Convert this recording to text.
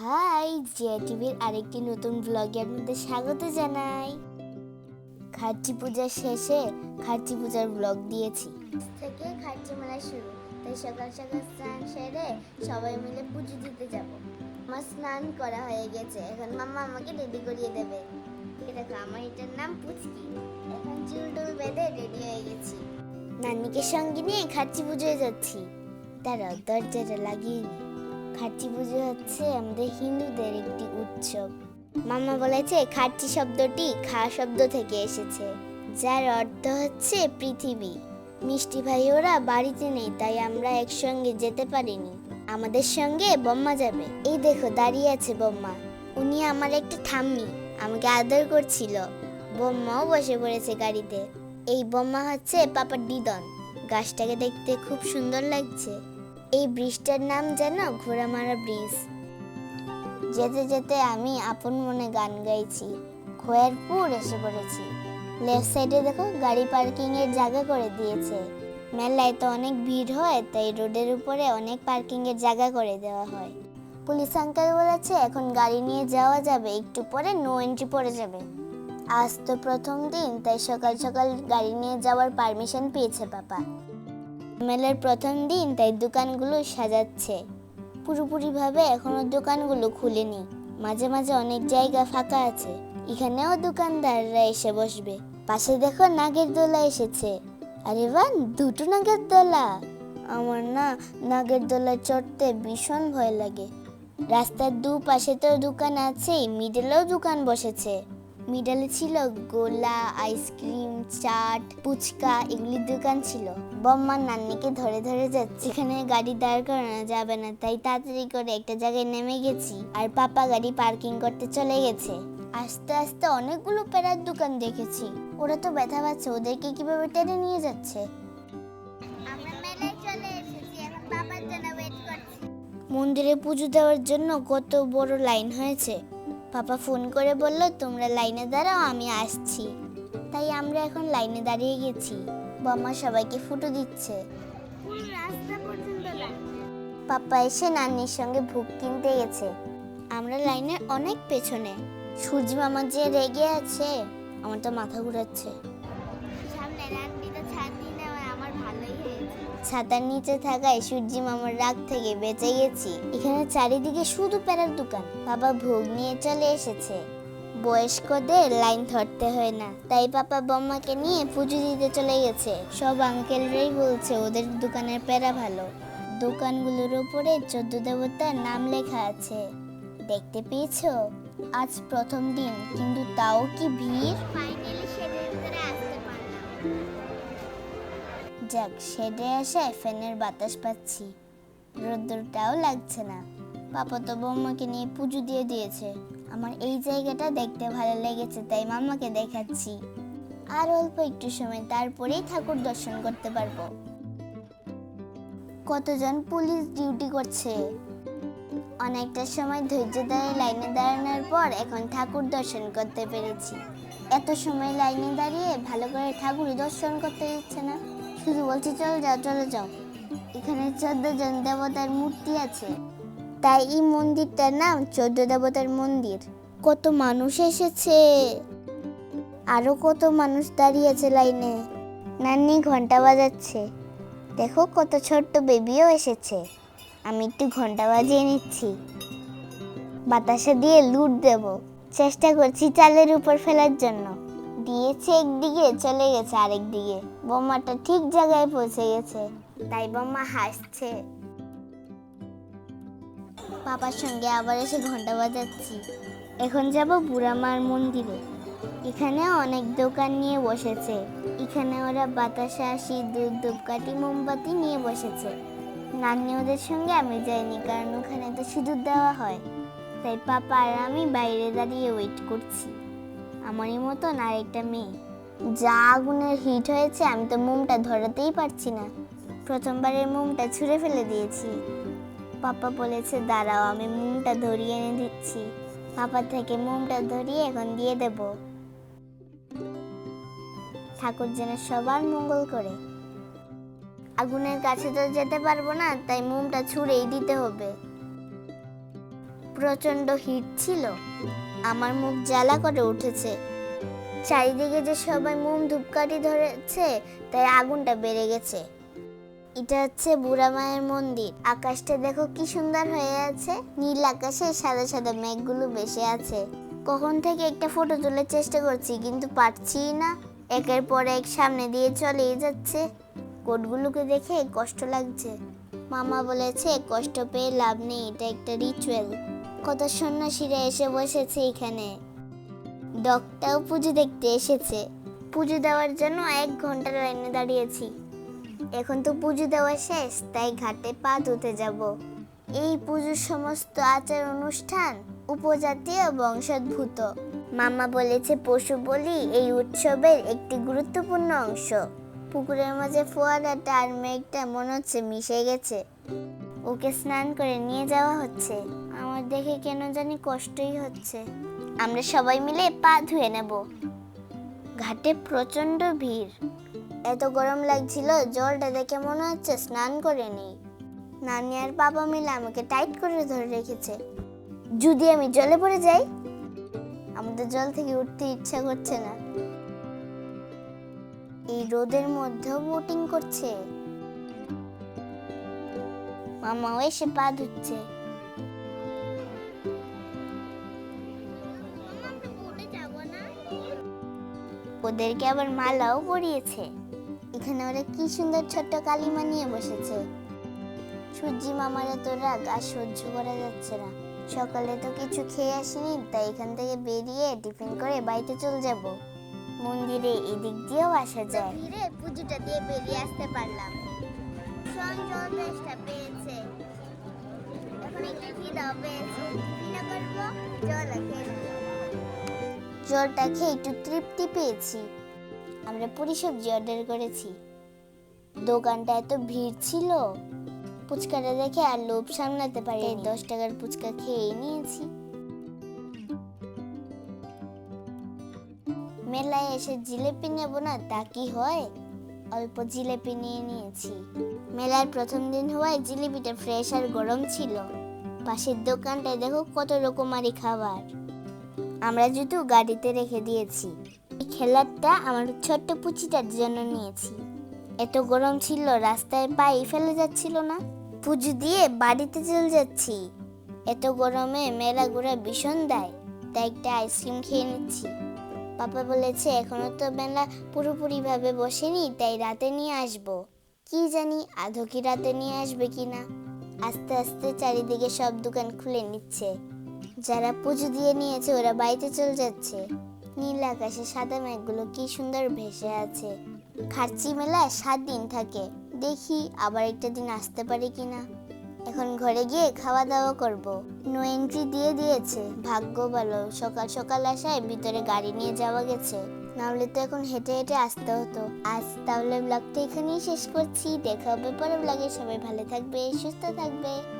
High Zia টিভির আরেকটি নতুন ব্লগে আপনাদের স্বাগত জানাই। খার্চি পূজার শেষে খার্চি পূজার ব্লগ দিয়েছি। থেকে খার্চি মেলা শুরু। তাই সকাল সকাল স্নান সেরে সবাই মিলে পুজো দিতে যাব। আমার স্নান করা হয়ে গেছে। এখন মামা আমাকে রেডি করিয়ে দেবে। দেখো আমার এটার নাম পুচকি। এখন চুল টুল বেঁধে রেডি হয়ে গেছি। নানিকে সঙ্গে নিয়ে খার্চি পুজোয় যাচ্ছি। তারা দরজাটা লাগিয়ে নি। খার্চি পুজো হচ্ছে আমাদের হিন্দুদের একটি উৎসব। মামা বলেছে খার্চি শব্দটি খা শব্দ থেকে এসেছে, যার অর্থ হচ্ছে পৃথিবী। মিষ্টি ভাই, ওরা বাড়িতে নেই, তাই আমরা একসঙ্গে যেতে পারিনি। আমাদের সঙ্গে বম্মা যাবে। এই দেখো, দাঁড়িয়ে আছে বম্মা। উনি আমার একটা ঠাম্মি, আমাকে আদর করছিল। বম্মাও বসে পড়েছে গাড়িতে। এই বম্মা হচ্ছে পাপার দিদন। গাছটাকে দেখতে খুব সুন্দর লাগছে। এই ব্রিজটার নাম যেন ঘোড়ামারা ব্রিজ। যেতে যেতে আমি আপন মনে গান গাইছি খোয়ারপুর এসে পড়েছি। লেফট সাইডে দেখো, গাড়ি পার্কিং এর জায়গা করে দিয়েছে। মেলায় তো অনেক ভিড় হয়, তাই রোডের উপরে অনেক পার্কিং এর জায়গা করে দেওয়া হয়। পুলিশ আঙ্কেল বলেছে, এখন গাড়ি নিয়ে যাওয়া যাবে, একটু পরে নো এন্ট্রি পড়ে যাবে। আজ তো প্রথম দিন, তাই সকাল সকাল গাড়ি নিয়ে যাওয়ার পারমিশন পেয়েছে পাপা। মেলার প্রথম দিন তাই দোকানগুলো সাজাচ্ছে। পুরোপুরিভাবে এখনও দোকানগুলো খুলেনি। মাঝে মাঝে অনেক জায়গা ফাঁকা আছে। এখানেও দোকানদাররা এসে বসবে। পাশে দেখো নাগের দোলা এসেছে। আরে বাহ, দুটো নাগের দোলা। আমার না নাগের দোলা চড়তে ভীষণ ভয় লাগে। রাস্তার দুপাশে তো দোকান আছেই মিডলেও দোকান বসেছে। মিডলে ছিল গোলা আইসক্রিম চাট ফুচকা এগুলির দোকান ছিল। বম্মার নান্নিকে ধরে ধরে যাচ্ছে। এখানে গাড়ি দাঁড় করানো যাবে না তাই তাড়াতাড়ি করে একটা জায়গায় নেমে গেছি আর পাপা গাড়ি পার্কিং করতে চলে গেছে। আস্তে আস্তে অনেকগুলো প্যারার দোকান দেখেছি। ওরা তো ব্যথা পাচ্ছে ওদেরকে কীভাবে টেনে নিয়ে যাচ্ছে? মন্দিরে পুজো দেওয়ার জন্য কত বড় লাইন হয়েছে। পাপা ফোন করে বলল তোমরা লাইনে দাঁড়াও আমি আসছি। তাই আমরা এখন লাইনে দাঁড়িয়ে গেছি। বাবা সবাইকে ফুটো দিচ্ছে। পাপা এসে নানির সঙ্গে ভুক কিনতে গেছে। আমরা লাইনের অনেক পেছনে। সূর্য মামা যে রেগে আছে আমার তো মাথা ঘুরাচ্ছে। ছাতার নিচে থাকায় সূর্যি মামার রাগ থেকে বেঁচে গেছি। এখানে চারিদিকে শুধু প্যারার দোকান। বাবা ভোগ নিয়ে চলে এসেছে। বয়স্কদের লাইন ধরতে হয় না। তাই পাপা বম্মাকে নিয়ে পুজো দিতে চলে গেছে। সব আঙ্কেলরাই বলছে ওদের দোকানের প্যারা ভালো। দোকানগুলোর উপরে চোদ্দ দেবতার নাম লেখা আছে। দেখতে পেয়েছ? আজ প্রথম দিন, কিন্তু তাও কি ভিড়? ফাইনালি যাক শেডে এসে ফ্যানের বাতাস পাচ্ছি। রোদ্দুরটাও লাগছে না। পাপা তো বৌমাকে নিয়ে পুজো দিয়ে দিয়েছে। আমার এই জায়গাটা দেখতে ভালো লেগেছে, তাই মামাকে দেখাচ্ছি। আর অল্প একটু সময়, তারপরেই ঠাকুর দর্শন করতে পারব। কতজন পুলিশ ডিউটি করছে? অনেকটা সময় ধৈর্য ধরে লাইনে দাঁড়ানোর পর এখন ঠাকুর দর্শন করতে পেরেছি। এত সময় লাইনে দাঁড়িয়ে ভালো করে ঠাকুর দর্শন করতে দিচ্ছে না। শুধু বলছি, চলে যাও চলে যাও। এখানে চোদ্দ জন দেবতার মূর্তি আছে। তাই এই মন্দিরটার নাম চোদ্দ দেবতার মন্দির। কত মানুষ এসেছে। আরও কত মানুষ দাঁড়িয়ে আছে লাইনে। নানি ঘণ্টা বাজাচ্ছে। দেখো কত ছোট্ট বেবিও এসেছে। আমি একটু ঘণ্টা বাজিয়ে নিচ্ছি। বাতাসে দিয়ে লুট দেব। চেষ্টা করছি চালের উপর ফেলার জন্য। দিয়েছে একদিকে, চলে গেছে আরেক দিকে বোমাটা ঠিক জায়গায় পৌঁছে গেছে, তাই বোমা হাসছে। পাপার সঙ্গে আবার এসে ঘণ্টা বাজাচ্ছি। এখন যাব বুড়ামার মন্দিরে। এখানে অনেক দোকান নিয়ে বসেছে। এখানে ওরা বাতাসা সিঁদুর ধূপকাঠি, মোমবাতি নিয়ে বসেছে। নানি ওদের সঙ্গে আমি যাইনি, কারণ ওখানে তো সিঁদুর দেওয়া হয়। তাই পাপা আর আমি বাইরে দাঁড়িয়ে ওয়েট করছি। আমারই মতন আরেকটা মেয়ে। যা আগুনের হিট হয়েছে, আমি তো মোমটা ধরাতেই পারছি না। প্রথমবারের মোমটা ছুঁড়ে ফেলে দিয়েছি। পাপা বলেছে, দাঁড়াও, আমি মোমটা ধরিয়ে এনে দিচ্ছি। পাপা থেকে মোমটা ধরিয়ে এখন দিয়ে দেব। ঠাকুর যেন সবার মঙ্গল করে। আগুনের কাছে তো যেতে পারব না, তাই মোমটা ছুঁড়েই দিতে হবে। প্রচণ্ড হিট ছিল। আমার মুখ জ্বালা করে উঠেছে। চারিদিকে যে সবাই মোম ধূপকাঠি ধরেছে, তাই আগুনটা বেড়ে গেছে। এটা হচ্ছে বুড়া মায়ের মন্দির। আকাশটা দেখো কি সুন্দর হয়ে আছে। নীল আকাশে সাদা সাদা মেঘগুলো বেশি আছে। কখন থেকে একটা ফটো তোলার চেষ্টা করছি, কিন্তু পারছি না। একের পর এক সামনে দিয়ে চলেই যাচ্ছে। কোটগুলোকে দেখে কষ্ট লাগছে। মামা বলেছে, কষ্ট পেয়ে লাভ নেই, এটা একটা রিচুয়াল কত সন্ন্যাসীরা এসে বসেছে এখানে। ডকটাও পুজো দেখতে এসেছে। পুজো দেওয়ার জন্য এক ঘণ্টা লাইনে দাঁড়িয়েছি। এখন তো পুজো দেওয়া শেষ, তাই ঘাটে পা ধুতে যাব। এই পুজোর সমস্ত আচার অনুষ্ঠান উপজাতীয় বংশোদ্ভূত। মামা বলেছে পশু বলি এই উৎসবের একটি গুরুত্বপূর্ণ অংশ। পুকুরের মাঝে ফোয়ারাটা আর মেঘটা মনে হচ্ছে মিশে গেছে। ওকে স্নান করে নিয়ে যাওয়া হচ্ছে। আমার দেখে কেন জানি কষ্টই হচ্ছে। আমরা সবাই মিলে পা ধুয়ে নেব। ঘাটে প্রচণ্ড ভিড়। এত গরম লাগছিল, জলটা দেখে মনে হচ্ছে স্নান করে নেই। নানি আর বাবা মিলে আমাকে টাইট করে ধরে রেখেছে। যদি আমি জলে পড়ে যাই, আমাদের জল থেকে উঠতে ইচ্ছা করছে না। এই রোদের মধ্যেও বোটিং করছে। মামাও এসে পা ধুচ্ছে। ওদেরকে আবার মালাও পরিয়েছে। এখানে ওরা কি সুন্দর ছোট্ট কালিমা নিয়ে বসেছে। সূর্যি মামার এত রাগ আর সহ্য করা যাচ্ছে না। সকালে তো কিছু খেয়ে আসিনি তাই এখান থেকে বেরিয়ে টিফিন করে বাড়িতে চলে যাব। মন্দিরে এদিক দিয়েও আসা যায়। ধীরে পুজোটা দিয়ে বেরিয়ে আসতে পারলাম। জল পেয়েছে। এখন একটু খিদাও পেয়েছে। করব জল খেয়ে। জলটা খেয়ে একটু তৃপ্তি পেয়েছি। আমরা পুরি সবজি অর্ডার করেছি। দোকানটা এত ভিড় ছিল ফুচকাটা দেখে আর লোভ সামলাতে পারি দশ টাকার ফুচকা খেয়ে নিয়েছি। মেলায় এসে জিলেপি নেব না, তা কি হয়? অল্প জিলেপি নিয়ে নিয়েছি। মেলার প্রথম দিন হওয়ায় জিলিপিটা ফ্রেশ আর গরম ছিল। পাশের দোকানটায় দেখো কত রকমারি খাবার। আমরা জুতো গাড়িতে রেখে দিয়েছি, এই খেলারটা আমার ছোট্ট পুচিটার জন্য নিয়েছি। এত গরম ছিল, রাস্তায় পায়ে ফেলে যাচ্ছিল না। পুজো দিয়ে বাড়িতে চলে যাচ্ছি। এত গরমে মেলা ঘোরা ভীষণ দেয়, তাই একটা আইসক্রিম খেয়ে নিচ্ছি। পাপা বলেছে, এখনও তো মেলা পুরোপুরি ভাবে বসেনি, তাই রাতে নিয়ে আসব। কি জানি, আধো কি রাতে নিয়ে আসবে কিনা। আস্তে আস্তে চারিদিকে সব দোকান খুলে নিচ্ছে। যারা পুজো দিয়ে নিয়েছে, ওরা বাড়িতে চলে যাচ্ছে। নীল আকাশে সাদা মেঘগুলো কি সুন্দর ভেসে আছে। খার্চি মেলা সাত দিন থাকে। দেখি আবার একটা দিন আসতে পারি কিনা। এখন ঘরে গিয়ে খাওয়া দাওয়া করব। নো এন্ট্রি দিয়ে দিয়েছে। ভাগ্য ভালো, সকাল সকাল আসায় ভিতরে গাড়ি নিয়ে যাওয়া গেছে। নাহলে তো এখন হেঁটে হেঁটে আসতে হতো। আজ তাহলে ব্লগটা এখানেই শেষ করছি। দেখা হবে পরে ব্লগে সবাই ভালো থাকবে, সুস্থ থাকবে।